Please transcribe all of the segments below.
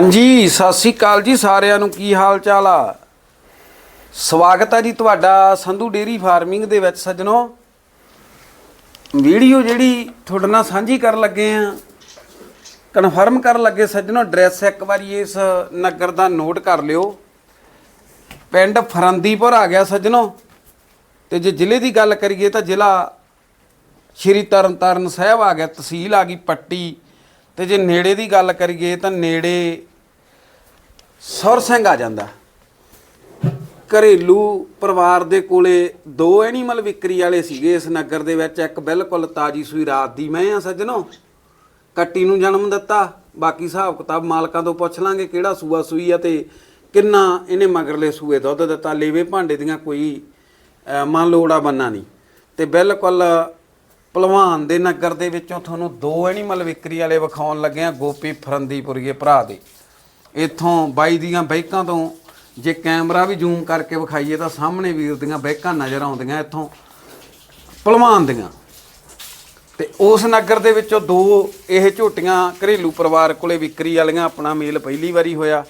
ਹਾਂਜੀ, ਸਤਿ ਸ੍ਰੀ ਅਕਾਲ ਜੀ ਸਾਰਿਆਂ ਨੂੰ। ਕੀ ਹਾਲ ਚਾਲ ਆ? ਸਵਾਗਤ ਆ ਜੀ ਤੁਹਾਡਾ ਸੰਧੂ ਡੇਰੀ ਫਾਰਮਿੰਗ ਦੇ ਵਿੱਚ ਸੱਜਣੋ। ਵੀਡੀਓ ਜਿਹੜੀ ਤੁਹਾਡੇ ਨਾਲ ਸਾਂਝੀ ਕਰਨ ਲੱਗੇ ਆ ਕਨਫਰਮ ਕਰਨ ਲੱਗੇ ਸੱਜਣੋ ਐਡਰੈਸ ਇੱਕ ਵਾਰੀ ਇਸ ਨਗਰ ਦਾ ਨੋਟ ਕਰ ਲਿਓ। ਪਿੰਡ ਫਰੰਦੀਪੁਰ ਆ ਗਿਆ ਸੱਜਣੋ। ਤੇ ਜੇ ਜ਼ਿਲ੍ਹੇ ਦੀ ਗੱਲ ਕਰੀਏ ਤਾਂ ਜ਼ਿਲ੍ਹਾ ਸ਼੍ਰੀ ਤਰਨਤਾਰਨ ਸਾਹਿਬ ਆ ਗਿਆ, ਤਹਿਸੀਲ ਆ ਗਈ ਪੱਟੀ। ਤੇ ਜੇ ਨੇੜੇ ਦੀ ਗੱਲ ਕਰੀਏ ਤਾਂ ਨੇੜੇ ਸੁਰ ਸਿੰਘ ਆ ਜਾਂਦਾ। ਘਰੇਲੂ ਪਰਿਵਾਰ ਦੇ ਕੋਲੇ ਦੋ ਐਨੀਮਲ ਵਿਕਰੀ ਵਾਲੇ ਸੀਗੇ ਇਸ ਨਗਰ ਦੇ ਵਿੱਚ। ਇੱਕ ਬਿਲਕੁਲ ਤਾਜੀ ਸੂਈ ਰਾਤ ਦੀ। ਮੈਂ ਆ ਸੱਜਣੋ, ਕੱਟੀ ਨੂੰ ਜਨਮ ਦਿੱਤਾ। ਬਾਕੀ ਹਿਸਾਬ ਕਿਤਾਬ ਮਾਲਕਾਂ ਤੋਂ ਪੁੱਛ ਲਾਂਗੇ ਕਿਹੜਾ ਸੂਆ ਸੂਈ ਆ ਤੇ ਕਿੰਨਾ ਇਹਨੇ ਮਗਰਲੇ ਸੂਏ ਦੁੱਧ ਦਿੱਤਾ। ਲੇਵੇ ਭਾਂਡੇ ਦੀਆਂ ਕੋਈ ਮਨ ਲੋੜਾ ਬੰਨਾ ਨਹੀਂ। ਤੇ ਬਿਲਕੁਲ ਭਲਵਾਨ ਦੇ ਨਗਰ ਦੇ ਵਿੱਚੋਂ ਤੁਹਾਨੂੰ ਦੋ ਐਨੀਮਲ ਵਿਕਰੀ ਵਾਲੇ ਵਿਖਾਉਣ ਲੱਗੇ ਆ, ਗੋਪੀ ਫਰੰਦੀਪੁਰੀਏ ਭਰਾ ਦੇ। ਇੱਥੋਂ ਬਾਈ ਦੀਆਂ ਬਾਈਕਾਂ ਤੋਂ ਜੇ ਕੈਮਰਾ ਵੀ ਜ਼ੂਮ ਕਰਕੇ ਵਿਖਾਈਏ ਤਾਂ ਸਾਹਮਣੇ ਵੀਰ ਦੀਆਂ ਬਾਈਕਾਂ ਨਜ਼ਰ ਆਉਂਦੀਆਂ ਇੱਥੋਂ ਭਲਵਾਨ ਦੀਆਂ। ਤੇ ਉਸ ਨਗਰ ਦੇ ਵਿੱਚੋਂ ਦੋ ਇਹ ਝੋਟੀਆਂ ਘਰੇਲੂ ਪਰਿਵਾਰ ਕੋਲੇ ਵਿਕਰੀ ਵਾਲੀਆਂ ਆਪਣਾ ਮੇਲ ਪਹਿਲੀ ਵਾਰੀ ਹੋਇਆ।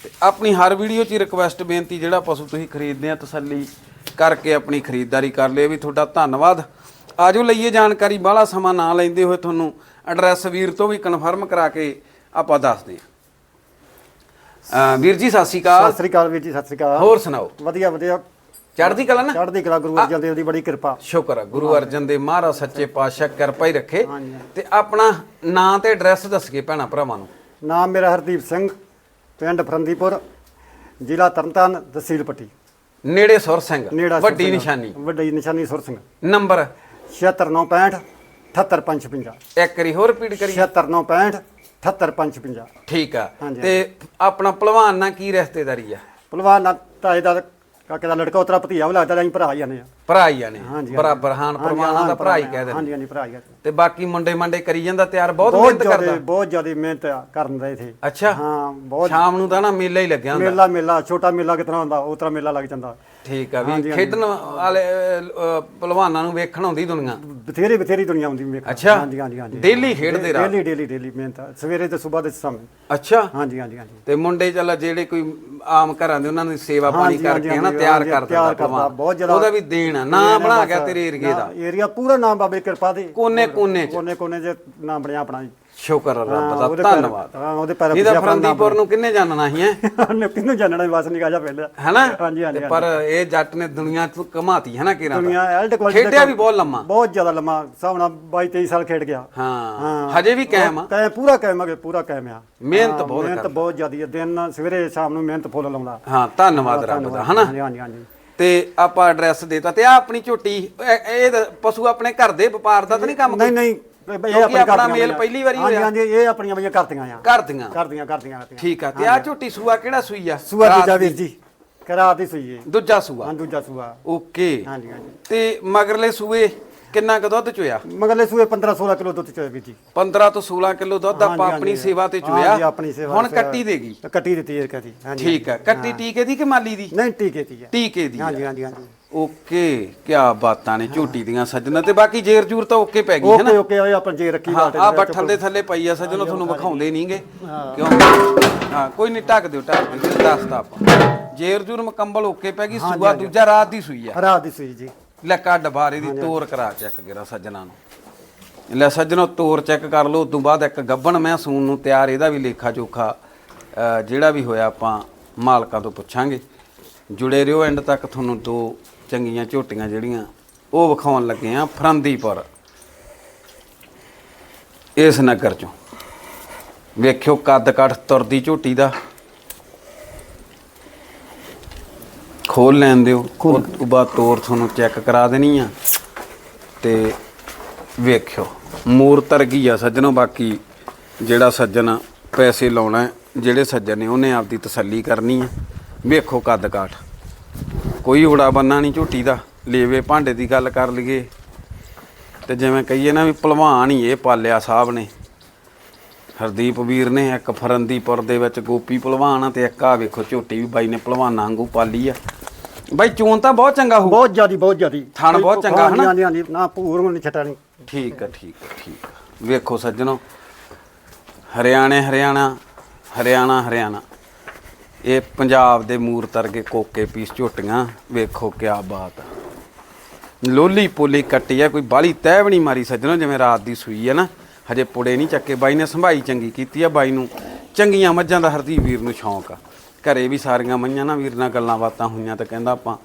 ਤੇ ਆਪਣੀ ਹਰ ਵੀਡੀਓ 'ਚ ਹੀ ਰਿਕਵੈਸਟ ਬੇਨਤੀ, ਜਿਹੜਾ ਪਸ਼ੂ ਤੁਸੀਂ ਖਰੀਦਦੇ ਆ ਤਸੱਲੀ ਕਰਕੇ ਆਪਣੀ ਖਰੀਦਦਾਰੀ ਕਰ ਲਿਓ ਵੀ ਤੁਹਾਡਾ ਧੰਨਵਾਦ। ਆਜੋ ਲਈਏ ਜਾਣਕਾਰੀ, ਬਾਹਲਾ ਸਮਾਂ ਨਾ ਲੈਂਦੇ ਹੋਏ ਤੁਹਾਨੂੰ ਐਡਰੈਸ ਵੀਰ ਤੋਂ ਵੀ ਕਨਫਰਮ ਕਰਾ ਕੇ ਆਪਾਂ ਦੱਸਦੇ ਹਾਂ। ਅਹ ਵੀਰ ਜੀ ਸਤਿ ਸ਼੍ਰੀ ਅਕਾਲ। ਸਤਿ ਸ੍ਰੀ ਅਕਾਲ ਵੀਰ ਜੀ ਸਤਿ ਸ੍ਰੀ ਅਕਾਲ। ਹੋਰ ਸੁਣਾਓ? ਵਧੀਆ ਵਧੀਆ। ਚੜ੍ਹਦੀ ਕਲਾ ਨਾ? ਚੜ੍ਹਦੀ ਕਲਾ ਗੁਰੂ ਅਰਜਨ ਦੇਵ ਦੀ ਬੜੀ ਕਿਰਪਾ। ਸ਼ੁਕਰ ਹੈ ਗੁਰੂ ਅਰਜਨ ਦੇ ਮਹਾਰਾਜ ਸੱਚੇ ਪਾਤਸ਼ਾਹ ਕਿਰਪਾ ਹੀ ਰੱਖੇ। ਹਾਂਜੀ। ਤੇ ਆਪਣਾ ਨਾਂ ਤੇ ਐਡਰੈਸ ਦੱਸ ਕੇ ਭੈਣਾ ਭਰਾਵਾਂ ਨੂੰ। ਨਾਮ ਮੇਰਾ ਹਰਦੀਪ ਸਿੰਘ ਪਿੰਡ ਫਰੰਦੀਪੁਰ ਜ਼ਿਲ੍ਹਾ ਤਰਨਤਾਰਨ ਤਹਿਸੀਲ ਪੱਟੀ। ਨੇੜੇ ਸੁਰ ਸਿੰਘ ਨੇੜਾ ਵੱਡੀ ਸਿੰਘ। ਨਿਸ਼ਾਨੀ। ਵੱਡੀ ਨਿਸ਼ਾਨੀ ਸੁਰ ਸਿੰਘ। ਨੰਬਰ? 76965 78550 ਇੱਕ ਵਾਰੀ ਹੋਰ ਰਿਪੀਟ ਕਰੀ 76965 78550 ਠੀਕ ਆ। ਹਾਂਜੀ। ਤੇ ਆਪਣਾ ਭਲਵਾਨ ਨਾਲ ਕੀ ਰਿਸ਼ਤੇਦਾਰੀ ਆ? ਭਲਵਾਨ ਨਾਲ ਤਾਏ ਦਾ ਕਾਕੇ ਦਾ ਲੜਕਾ ਉਤਰਾ ਭਤੀਆ ਵੀ ਲੱਗਦਾ ਅਸੀਂ ਭਰਾ ਹੀ ਜਾਂਦੇ ਆ। ਭਰਾ ਹੀ ਆ। ਨੇ ਹਾਂਜੀ, ਬਰਾਬਰ ਹਾਨ ਪਰਵਾਨਾ ਦਾ ਭਰਾ ਹੀ ਕਹਿ ਦਿੰਦੇ ਹਾਂਜੀ ਹਾਂਜੀ ਭਰਾ ਹੀ ਆ। ਤੇ ਬਾਕੀ ਮੁੰਡੇ ਮੰਡੇ ਕਰੀ ਜਾਂਦਾ ਤਿਆਰ ਬਹੁਤ ਬਹੁਤ ਮਿਹਨਤ ਜ਼ਿਆਦਾ ਕਰਦਾ? ਬਹੁਤ ਜ਼ਿਆਦਾ ਮਿਹਨਤ ਕਰਨ ਦਾ ਇਥੇ। ਅੱਛਾ। ਹਾਂ ਬਹੁਤ ਸ਼ਾਮ ਨੂੰ ਤਾਂ ਨਾ ਮੇਲਾ ਹੀ ਲੱਗਿਆ ਹੁੰਦਾ। ਮੇਲਾ ਮੇਲਾ ਛੋਟਾ ਮੇਲਾ ਕਿਤਨਾ ਹੁੰਦਾ ਉਤਰਾ ਮੇਲਾ ਲੱਗ ਜਾਂਦਾ। ਠੀਕ ਆ ਵੀ ਖੇਡਣ ਵਾਲੇ ਅਹ, ਭਲਵਾਨਾਂ ਨੂੰ ਵੇਖਣ ਆਉਂਦੀ ਦੁਨੀਆ। ਬਥੇਰੀ ਬਥੇਰੀ ਦੁਨੀਆ ਆਉਂਦੀ ਵੇਖਣ। ਅੱਛਾ। ਹਾਂਜੀ ਹਾਂਜੀ ਹਾਂਜੀ। ਡੇਲੀ ਖੇਡਦੇ ਰਾਤ? ਡੇਲੀ ਡੇਲੀ ਡੇਲੀ ਮਿਹਨਤ ਆ। ਸਵੇਰੇ ਤੇ ਸਵੇਰ ਦੇ ਸ਼ਾਮੇ। ਅੱਛਾ। ਹਾਂਜੀ ਹਾਂਜੀ ਹਾਂਜੀ। ਤੇ ਮੁੰਡੇ ਚੱਲ ਜਿਹੜੇ ਕੋਈ ਆਮ ਘਰਾਂ ਦੇ ਉਹਨਾਂ ਦੀ ਸੇਵਾ ਪਾਣੀ ਹਾਂਜੀ, ਕਰਕੇ ਹਨਾ ਹਾਂਜੀ, ਤਿਆਰ ਹਾਂਜੀ, ਕਰ ਤਿਆਰ ਕਰਦਾ, ਬਹੁਤ ਜ਼ਿਆਦਾ- ਉਹਦਾ ਵੀ ਦੇਣ ਆ। ਨਾ ਬਣਾ ਗਿਆ ਤੇਰੇ ਏਰੀਏ ਦਾ। ਏਰੀਆ ਪੂਰਾ ਨਾਮ ਬਾਬੇ ਦੀ ਕਿਰਪਾ ਦੇ। ਕੋਨੇ ਕੋਨੇ ਚ। ਕੋਨੇ ਕੋਨੇ ਚ ਨਾਮ ਬਣਿਆ ਆਪਣਾ ਜੀ। ਸ਼ੁਕਰ ਆ ਰੱਬ ਦਾ ਪੈਰ- ਧੰਨਵਾਦ। ਹਾਂ ਉਹਦੇ ਪੈਰ ਇਹਦਾ ਫਰੰਦੀਪੁਰ ਨੂੰ ਕਿੰਨੇ ਜਾਣਨਾ ਸੀ ਹੈ? ਉਹਨੇ ਕਿੰਨੂੰ ਜਾਣਣਾ ਬਸ ਨਿਕਾ ਜਾ ਪਹਿਲਾਂ। ਹਨਾ? ਹਾਂਜੀ ਹਾਂਜੀ ਪਰ ਇਹ ਜੱਟ ਨੇ ਦੁਨੀਆ ਚ ਘਮਾਤੀ ਹੈ ਨਾ ਕਿਰਾਂ ਦੁਨੀਆ ਐਲਡ ਕੁਆਲਿਟੀ ਖੇਡਿਆ ਵੀ ਬਹੁਤ ਲੰਮਾ। ਬਹੁਤ ਜ਼ਿਆਦਾ ਲੰਮਾ ਹਿਸਾਬ ਨਾਲ 22 23 ਸਾਲ ਖੇਡ ਗਿਆ। ਹਾਂ ਹਜੇ ਵੀ ਕਾਇਮ ਆ। ਕਾਇਮ ਪੂਰਾ ਕਾਇਮ ਆ ਪੂਰਾ ਕਾਇਮ ਆ। ਮਿਹਨਤ ਹਾਂ, ਬਹੁਤ ਮਿਹਨਤ ਬਹੁਤ ਜ਼ਿਆਦੀ ਹੈ ਦਿਨ ਸਵੇਰੇ ਸ਼ਾਮ ਨੂੰ ਮਿਹਨਤ ਫੁੱਲ ਲਾਉਂਦਾ। ਹਾਂ ਧੰਨਵਾਦ ਰੱਬ ਦਾ ਹਨਾ? ਹਾਂਜੀ ਹਾਂਜੀ ਹਾਂਜੀ। ਤੇ ਆਪਾਂ ਐਡਰੈਸ ਦੇਤਾ ਤੇ ਆ ਆਪਣੀ ਝੋਟੀ ਇਹ ਇਹ ਤਾਂ ਪਸ਼ੂ ਆਪਣੇ ਘਰ ਦੇ ਵਪਾਰ ਦਾ ਤਾਂ ਨਹੀਂ ਕੰਮ ਨਹੀਂ ਨਹੀਂ ਇਹ ਕਿਉਂਕਿ ਆਪਣੇ ਆਪਣਾ ਮੇਲ ਬਈਆਂ। ਪਹਿਲੀ ਵਾਰੀ ਹਾਂਜੀ ਹੋਇਆ। ਹਾਂਜੀ ਇਹ ਆਪਣੀਆਂ ਬਈਆਂ ਕਰਦੀਆਂ ਆ। ਕਰਦੀਆਂ ਕਰਦੀਆਂ ਕਰਦੀਆਂ ਕਰਦੀਆਂ ਠੀਕ ਆ ਤੇ ਆ ਝੋਟੀ ਸੂਆ ਕਿਹੜਾ ਸੂਈ ਆ? ਸੂਆ ਰਾਤ ਦੂਜਾ ਦੀ। ਜੀ। ਕਰਾ ਦੀ ਸੂਈ ਹੈ ਦੂਜਾ ਸੂਆ। ਹਾਂ ਦੂਜਾ ਸੂਆ। ਓਕੇ। ਹਾਂਜੀ ਹਾਂਜੀ। ਤੇ ਮਗਰਲੇ ਸੂਏ ਕਿੰਨਾ ਕੁ ਦੁੱਧ ਚੋਇਆ? ਮਗਰਲੇ ਸੂਏ 15 16 ਕਿਲੋ ਦੁੱਧ ਚੋਏ ਵੀਰ ਜੀ। 15 ਤੋਂ 16 ਕਿਲੋ ਦੁੱਧ ਆਪਾਂ ਹਾਂਜੀ, ਆਪਣੀ। ਸੇਵਾ ਤੇ ਹਾਂਜੀ, ਚੋਇਆ। ਆਪਣੀ ਸੇਵਾ ਹੁਣ ਤੇ ਕੱਟੀ ਦੇਗੀ? ਤਾਂ ਕੱਟੀ ਦਿੱਤੀ ਹੈ ਕਦੀ ਹਾਂਜੀ ਠੀਕ ਆ। ਕੱਟੀ ਟੀਕੇ ਦੀ ਕਿ ਮਾਲੀ ਦੀ? ਨਹੀਂ ਟੀਕੇ ਦੀ ਹੈ। ਟੀਕੇ ਦੀ ਆ। ਹਾਂਜੀ ਹਾਂਜੀ ਹਾਂਜੀ। ਓਕੇ ਕੀ ਬਾਤਾਂ ਨੇ ਝੋਟੀ ਦੀਆਂ ਸੱਜਣਾ ਤੇ ਬਾਕੀ ਜੇਰ ਜੂਰ ਤਾਂ ਓਕੇ ਪੈ ਗਈ ਹੈ ਨਾ? ਓਕੇ ਓਕੇ ਆਏ ਆਪਾਂ ਜੇ ਰੱਖੀ ਬਾਟੇ ਆ ਬੱਠਲ ਦੇ ਥੱਲੇ ਪਈ ਆ ਸੱਜਣੋ ਤੁਹਾਨੂੰ ਵਿਖਾਉਂਦੇ ਨਹੀਂਗੇ। ਕਿਉਂ? ਹਾਂ ਕੋਈ ਨਹੀਂ ਢੱਕ ਦਿਓ ਢੱਕ ਦਿਓ ਜੀ, ਦੱਸਤਾ ਆਪਾਂ। ਜੇਰ ਜੂਰ ਮੁਕੰਮਲ ਓਕੇ ਪੈ ਗਈ ਸੂਆ ਦੂਜਾ ਰਾਤ ਦੀ ਸੂਈ ਆ। ਰਾਤ ਦੀ ਸੂਈ ਜੀ। ਲੈ ਕੱਢ ਬਾਰੇ ਦੀ ਤੋਰ ਕਰਾ ਚੈੱਕ ਕਰਾ ਸੱਜਣਾ ਨੂੰ। ਲੈ ਸੱਜਣੋ ਤੋਰ ਚੈੱਕ ਕਰ ਲਓ ਉਸ ਤੋਂ ਬਾਅਦ ਇੱਕ ਗੱਬਣ ਮੈਂ ਸੂਨ ਨੂੰ ਤਿਆਰ ਇਹਦਾ ਵੀ ਲੇਖਾ ਜੋਖਾ ਅ, ਜਿਹੜਾ ਵੀ ਹੋਇਆ ਆਪਾਂ ਮਾਲਕਾਂ ਤੋਂ ਪੁੱਛਾਂਗੇ। ਜੁੜੇ ਰਹੋ ਐਂਡ ਤੱਕ ਤੁਹਾਨੂੰ ਦੋ ਚੰਗੀਆਂ ਝੋਟੀਆਂ ਜਿਹੜੀਆਂ ਉਹ ਵਿਖਾਉਣ ਲੱਗੇ ਆ ਫਰੰਦੀਪੁਰ। ਇਸ ਨਗਰ ਚੋਂ। ਵੇਖਿਓ ਕੱਦ ਕੱਠ ਤੁਰਦੀ ਝੋਟੀ ਦਾ। ਖੋਲ ਲੈਣ ਦਿਓ। ਉਸ ਤੋਂ ਬਾਅਦ ਤੋਰ ਤੁਹਾਨੂੰ ਚੈੱਕ ਕਰਾ ਦੇਣੀ ਆ। ਤੇ ਵੇਖਿਓ। ਮੂਰ ਤਰ ਗਈ ਆ ਸੱਜਣੋ ਬਾਕੀ ਜਿਹੜਾ ਸੱਜਣ ਪੈਸੇ ਲਾਉਣਾ ਜਿਹੜੇ ਸੱਜਣ ਨੇ ਉਹਨੇ ਆਪਦੀ ਤਸੱਲੀ ਕਰਨੀ ਆ। ਵੇਖੋ ਕੱਦ ਕਾਠ। ਕੋਈ ਉੜਾ ਬੰਨਾ ਨਹੀਂ ਝੋਟੀ ਦਾ। ਲੇਵੇ ਭਾਂਡੇ ਦੀ ਗੱਲ ਕਰ ਲਈਏ। ਤੇ ਜਿਵੇਂ ਕਹੀਏ ਨਾ ਵੀ ਭਲਵਾਨ ਹੀ ਇਹ ਪਾਲਿਆ ਸਾਹਿਬ ਨੇ। ਹਰਦੀਪ ਵੀਰ ਨੇ ਇੱਕ ਫਰੰਦੀਪੁਰ ਦੇ ਵਿੱਚ ਗੋਪੀ ਭਲਵਾਨ ਆ ਤੇ ਇੱਕ ਆ ਵੇਖੋ ਝੋਟੀ ਵੀ ਬਾਈ ਨੇ ਭਲਵਾਨਾਂ ਵਾਂਗੂ ਪਾਲੀ ਆ। ਬਾਈ ਚੋਣ ਤਾਂ ਬਹੁਤ ਚੰਗਾ ਹੋਊ। ਬਹੁਤ ਜ਼ਿਆਦੀ ਬਹੁਤ ਜ਼ਿਆਦੀ। ਥਣ ਬਹੁਤ ਚੰਗਾ ਹਨਾ? ਹਾਂਜੀ ਹਾਂਜੀ ਨਾ ਭੂਰ ਨੂੰ ਨਹੀਂ ਛੱਟਾ ਨਹੀਂ। ਠੀਕ ਆ ਠੀਕ ਆ ਠੀਕ ਆ। ਵੇਖੋ ਸੱਜਣੋ। ਹਰਿਆਣੇ ਹਰਿਆਣਾ ਹਰਿਆਣਾ ਹਰਿਆਣਾ। ਇਹ ਪੰਜਾਬ ਦੇ ਮੂਰਤ ਵਰਗੇ ਕੋਕੇ ਪੀਸ ਝੋਟੀਆਂ, ਵੇਖੋ ਕਿਆ ਬਾਤ ਆ। ਲੋਲੀ ਪੋਲੀ ਕੱਟੀ ਆ, ਕੋਈ ਬਾਲੀ ਤੈਅ ਵੀ ਨਹੀਂ ਮਾਰੀ ਸੱਜਣੋ, ਜਿਵੇਂ ਰਾਤ ਦੀ ਸੂਈ ਆ ਨਾ। ਹਜੇ ਪੁੜੇ ਨਹੀਂ ਚੱਕੇ, ਬਾਈ ਨੇ ਸੰਭਾਈ ਚੰਗੀ ਕੀਤੀ ਆ, ਬਾਈ ਨੂੰ ਚੰਗੀਆਂ ਮੱਝਾਂ ਦਾ ਹਰਦੀ ਵੀਰ ਨੂੰ ਸ਼ੌਂਕ ਆ। ਘਰੇ ਵੀ ਸਾਰੀਆਂ ਮੱਝਾਂ ਨਾ, ਵੀਰ ਨਾਲ ਗੱਲਾਂ ਬਾਤਾਂ ਹੋਈਆਂ ਤਾਂ ਕਹਿੰਦਾ ਆਪਾਂ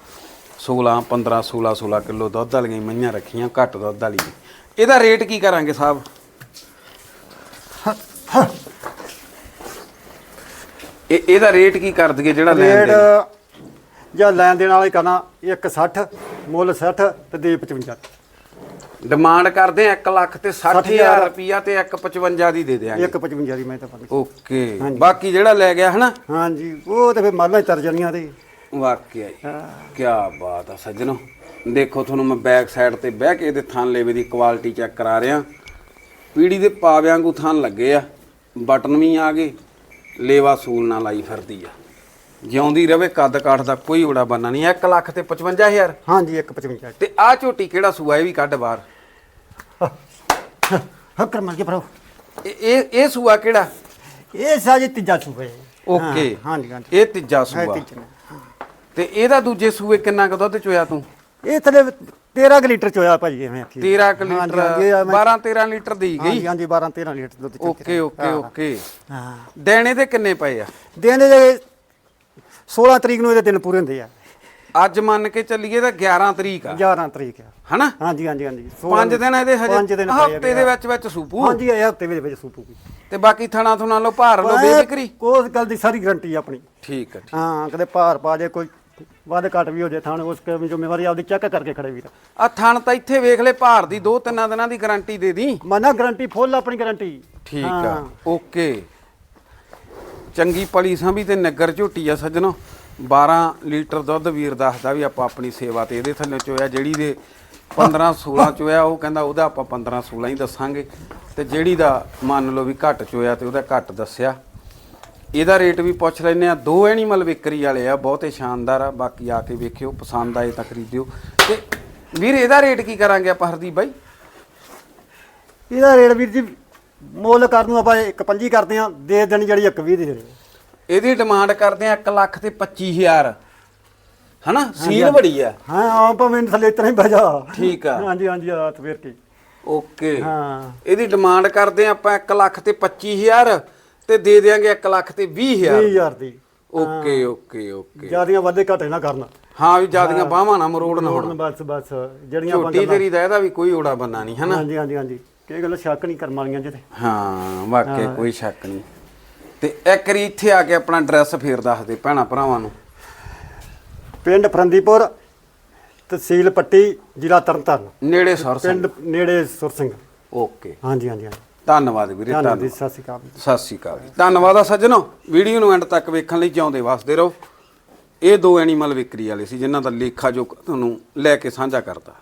16 15 16 16 ਕਿਲੋ ਦੁੱਧ ਵਾਲੀਆਂ ਮੱਝਾਂ ਰੱਖੀਆਂ, ਘੱਟ ਦੁੱਧ ਵਾਲੀ। ਇਹਦਾ ਰੇਟ ਕੀ ਕਰਾਂਗੇ ਸਾਹਿਬ? ਇਹ ਇਹਦਾ ਰੇਟ ਕੀ ਕਰ ਦਈਏ ਜਿਹੜਾ ਲੈਣ ਰੇਟ ਜਾਂ ਲੈਣ ਦੇਣ ਵਾਲੇ ਕਰਨਾ 160 ਮੁੱਲ 60 ਤੇ ਦੇ 55 ਡਿਮਾਂਡ ਕਰਦੇ ਆ 1 ਲੱਖ ਤੇ 60000 60,000 ਰੁਪਿਆ ਤੇ 155 ਦੀ ਦੇ ਦਿਆਂਗੇ। 155 ਦੀ ਮੈਂ ਤਾਂ ਪਾਣੀ ਓਕੇ ਬਾਕੀ ਜਿਹੜਾ ਲੈ ਗਿਆ ਹਨਾ? ਹਾਂਜੀ ਉਹ ਤੇ ਫਿਰ ਮਾਲਾਂ ਹੀ ਤਰ ਜਾਣੀਆਂ ਤੇ। ਵਾਕਿਆ ਕੀ ਬਾਤ ਆ ਸੱਜਣੋ। ਦੇਖੋ ਤੁਹਾਨੂੰ ਮੈਂ ਬੈਕ ਸਾਈਡ ਤੇ ਬਹਿ ਕੇ ਇਹਦੇ ਥਣ ਲੇਵੇ ਦੀ ਕੁਆਲਿਟੀ ਚੈੱਕ ਕਰਾ ਰਿਹਾ। ਪੀੜੀ ਦੇ ਪਾਵਿਆਂ ਵਾਂਗੂ ਥਣ ਲੱਗੇ ਆ। ਬਟਨ ਵੀ ਆ ਗਏ। ਲੇਵਾ ਸੂਲ ਨਾਲ ਲਾਈ ਫਿਰਦੀ ਆ। ਜਿਉਂਦੀ ਰਵੇ ਕੱਦ ਕਾਠ ਦਾ ਕੋਈ ਉੜਾ ਬੰਨਾ ਨਹੀਂ 1 ਲੱਖ ਤੇ 55000 ਹਾਂਜੀ 155 ਤੇ ਆ ਝੋਟੀ ਕਿਹੜਾ ਸੂਆ ਇਹ ਵੀ ਕੱਢ ਬਾਹਰ। ਹੱਕਰ ਮਰ ਗਿਆ ਭਰਾ ਇਹ ਇਹ ਇਹ ਸੂਆ ਕਿਹੜਾ? ਇਹ ਸਾਜੀ ਤੀਜਾ ਸੂਬੇ ਓਕੇ। ਹਾਂਜੀ ਹਾਂਜੀ। ਇਹ ਤੀਜਾ ਹੈ ਸੂਆ। ਤੇ ਇਹਦਾ ਦੂਜੇ ਸੂਏ ਕਿੰਨਾ ਕੁ ਦੁੱਧ ਚੋਇਆ ਤੂੰ? ਇਹ ਥਲੇ 13 ਕੁ ਲੀਟਰ ਚ ਹੋਇਆ ਭਾਜੀ ਐਵੇਂ ਆਖੀ 13 ਕੁ ਹਾਂਜੀ, ਲੀਟਰ ਹਾਂਜੀ, ਇਹ ਮੈਂ- 12 13 ਲੀਟਰ ਦੀ ਗਈ। ਹਾਂਜੀ ਹਾਂਜੀ 12 13 ਲੀਟਰ ਦੁੱਧ ਚ ਓਕੇ ਓਕੇ ਓਕੇ। ਹਾਂ। ਦੇਣੇ ਤੇ ਕਿੰਨੇ ਪਏ ਆ? ਦਿਨ ਦੇ 16 ਤਰੀਕ ਨੂੰ ਇਹਦੇ ਦਿਨ ਪੂਰੇ ਹੁੰਦੇ ਆ। ਅੱਜ ਮੰਨ ਕੇ ਚੱਲੀਏ ਤਾਂ 11 ਤਰੀਕ ਆ। 11 ਤਰੀਕ ਆ। ਹਨਾ? ਹਾਂਜੀ ਹਾਂਜੀ ਹਾਂਜੀ। ਪੰਜ ਦਿਨ ਇਹਦੇ ਪੰਜ ਹਜੇ ਦਿਨ ਪਏ ਆ ਹਫ਼ਤੇ ਦੇ ਵਿੱਚ ਵਿੱਚ ਸੂਪੂ ਹਾਂਜੀ ਇਹ ਹਫ਼ਤੇ ਵਿੱਚ ਵਿੱਚ ਸੂਪੂ ਤੇ ਬਾਕੀ ਥਣਾ ਥੁਣਾ ਲੋ ਭਾਰ ਲੋ ਬੇਫਿਕਰੀ। ਉਸ ਗੱਲ ਦੀ ਸਾਰੀ ਗਰੰਟੀ ਆਪਣੀ। ਠੀਕ ਆ। ਹਾਂ ਕਦੇ ਭਾਰ ਪਾ ਜੇ ਕੋਈ ਵੱਧ ਘਟ ਵੀ ਹੋ ਜੇ ਥਾਣ ਉਸ ਕੇ ਜ਼ਿੰਮੇਵਾਰੀ ਆਪਦੀ ਚੈੱਕ ਕਰਕੇ ਖੜੇ ਵੀਰ। ਆ ਥਣ ਤਾਂ ਇੱਥੇ ਵੇਖ ਲੈ ਭਾਰ ਦੀ ਦੋ ਤਿੰਨਾਂ ਦਿਨਾਂ ਦੀ ਗਾਰੰਟੀ ਦੇ ਦੀ। ਮਨਾ ਗਰੰਟੀ ਫੁੱਲ ਆਪਣੀ ਗਰੰਟੀ ਠੀਕ ਆ ਓਕੇ ਚੰਗੀ ਪਲੀ ਸਾਂਭੀ ਤੇ ਨਗਰ ਝੋਟੀ ਆ ਸੱਜਣੋ। 12 ਲੀਟਰ ਦੁੱਧ ਵੀਰ ਦੱਸਦਾ ਵੀ ਆਪਾਂ ਆਪਣੀ ਸੇਵਾ ਤੇ ਇਹਦੇ ਥੱਲੇ ਚੋਇਆ ਜਿਹੜੀ ਦੇ 15 16 ਚੋਇਆ ਉਹ ਕਹਿੰਦਾ ਉਹਦਾ ਆਪਾਂ 15 16 ਹੀ ਦੱਸਾਂਗੇ। ਤੇ ਜਿਹੜੀ ਦਾ ਮੰਨ ਲਓ ਵੀ ਘੱਟ ਚੋਇਆ ਤੇ ਉਹਦਾ ਘੱਟ ਦੱਸਿਆ। ਇਹਦਾ ਰੇਟ ਵੀ ਪੁੱਛ ਲੈਨੇ ਆ ਦੋ ਐਨੀਮਲ ਵਿਕਰੀ ਵਾਲੇ ਆ ਬਹੁਤੇ ਸ਼ਾਨਦਾਰ ਆ। ਬਾਕੀ ਆ ਕੇ ਵੇਖਿਓ ਪਸੰਦ ਆਏ ਤਾਂ ਖਰੀਦਿਓ। ਤੇ ਵੀਰ ਇਹਦਾ ਰੇਟ ਕੀ ਕਰਾਂਗੇ ਆਪਾਂ ਹਰਦੀਪ ਬਾਈ? ਇਹਦਾ ਰੇਟ ਵੀਰ ਜੀ ਮੁੱਲ ਕਰ ਨੂੰ ਆਪਾਂ ਇੱਕ ਪੰਜੀ ਕਰਦੇ ਆ ਦੇ ਦੇਣੀ ਜਿਹੜੀ ਇੱਕ 20 ਦੀ ਦੇ। ਇਹਦੀ ਡਿਮਾਂਡ ਕਰਦੇ ਆ 1 ਲੱਖ ਤੇ 25000 ਹਨਾ? ਸੀਲ ਬੜੀ ਆ। ਹਾਂ ਆ ਭਾਵੇਂ ਥੱਲੇ ਇਤਨਾ ਹੀ ਬਜਾ ਠੀਕ ਆ। ਹਾਂਜੀ ਹਾਂਜੀ ਆ ਤਵੇਰ ਕੀ। ਓਕੇ। ਹਾਂ। ਇਹਦੀ ਡਿਮਾਂਡ ਕਰਦੇ ਆ ਆਪਾਂ 1 ਲੱਖ ਤੇ 25000 ਤੇ ਦੇ ਦੇਾਂਗੇ 1 ਲੱਖ ਤੇ 20000 20000 ਦੀ। Okay okay okay. ਜਿਆਦੀਆਂ ਵਾਧੇ ਘਾਟੇ ਨਾ ਕਰਨ। ਹਾਂ ਵੀ ਜਿਆਦੀਆਂ ਬਾਹਾਂ ਨਾ ਮਰੋੜਨ ਹੁਣ। ਹੁਣ ਬਸ ਬਸ। ਜਿਹੜੀਆਂ ਝੋਟੀ ਤੇਰੀ ਦਾ ਇਹਦਾ ਵੀ ਕੋਈ ਓੜਾ ਬੰਨਾ ਨਹੀਂ ਹਨਾ? ਹਾਂਜੀ ਹਾਂਜੀ ਹਾਂਜੀ। ਇਹ ਗੱਲ ਸ਼ੱਕ ਨਹੀਂ ਕਰਮ ਵਾਲੀਆਂ ਜਿਹਦੇ ਹਾਂ ਵਾਕਿਆ ਕੋਈ ਸ਼ੱਕ ਨਹੀਂ। ਤੇ ਇੱਕ ਵਾਰੀ ਇੱਥੇ ਆ ਕੇ ਆਪਣਾ ਐਡਰੈਸ ਫੇਰ ਦੱਸ ਦੇ ਭੈਣਾ ਭਰਾਵਾਂ ਨੂੰ। ਪਿੰਡ ਫਰੰਦੀਪੁਰ ਤਹਿਸੀਲ ਪੱਟੀ ਜ਼ਿਲ੍ਹਾ ਤਰਨਤਾਰਨ। ਨੇੜੇ ਸਰ ਸਿੰਘ। ਪਿੰਡ ਨੇੜੇ ਸੁਰ ਸਿੰਘ। ਓਕੇ। ਹਾਂਜੀ ਹਾਂਜੀ ਹਾਂਜੀ। ਧੰਨਵਾਦ ਵੀਰੇ ਧੰਨਵਾਦ ਜੀ ਸਤਿ ਸ਼੍ਰੀ ਅਕਾਲ ਸਤਿ ਸ਼੍ਰੀ ਅਕਾਲ ਜੀ। ਧੰਨਵਾਦ ਆ ਸੱਜਣੋ ਵੀਡੀਓ ਨੂੰ ਐਂਡ ਤੱਕ ਵੇਖਣ ਲਈ ਚਾਹੁੰਦੇ ਵਸਦੇ ਰਹੋ। ਇਹ ਦੋ ਐਨੀਮਲ ਵਿਕਰੀ ਵਾਲੇ ਸੀ ਜਿਨ੍ਹਾਂ ਦਾ ਲੇਖਾ ਜੋ ਤੁਹਾਨੂੰ ਲੈ ਕੇ ਸਾਂਝਾ ਕਰਦਾ